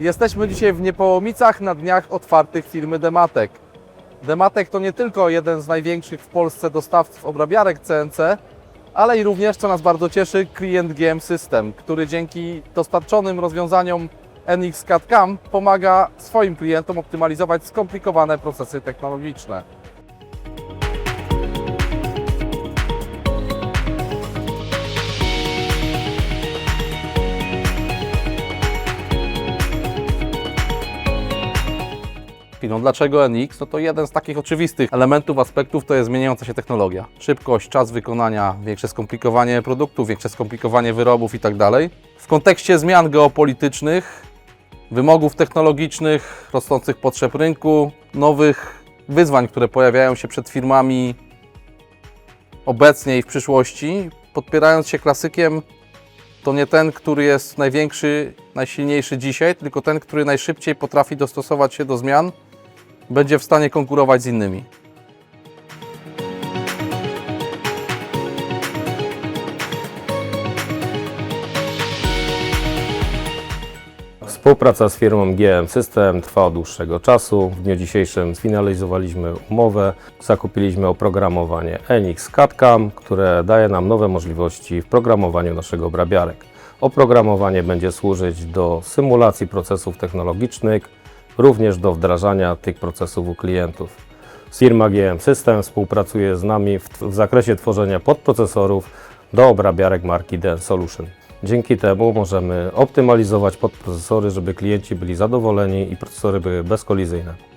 Jesteśmy dzisiaj w Niepołomicach na dniach otwartych firmy Dematek. Dematek to nie tylko jeden z największych w Polsce dostawców obrabiarek CNC, ale i również, co nas bardzo cieszy, klient GM System, który dzięki dostarczonym rozwiązaniom NX CAD-CAM pomaga swoim klientom optymalizować skomplikowane procesy technologiczne. No dlaczego NX? No to jeden z takich oczywistych elementów, aspektów to jest zmieniająca się technologia. Szybkość, czas wykonania, większe skomplikowanie produktów, większe skomplikowanie wyrobów i tak. W kontekście zmian geopolitycznych, wymogów technologicznych, rosnących potrzeb rynku, nowych wyzwań, które pojawiają się przed firmami obecnie i w przyszłości, podpierając się klasykiem, to nie ten, który jest największy, najsilniejszy dzisiaj, tylko ten, który najszybciej potrafi dostosować się do zmian, będzie w stanie konkurować z innymi. Współpraca z firmą GM System trwa od dłuższego czasu. W dniu dzisiejszym sfinalizowaliśmy umowę, zakupiliśmy oprogramowanie Enix CAD-CAM, które daje nam nowe możliwości w programowaniu naszego obrabiarek. Oprogramowanie będzie służyć do symulacji procesów technologicznych, również do wdrażania tych procesów u klientów. Firma GM System współpracuje z nami w, w zakresie tworzenia podprocesorów do obrabiarek marki Den Solution. Dzięki temu możemy optymalizować podprocesory, żeby klienci byli zadowoleni i procesory były bezkolizyjne.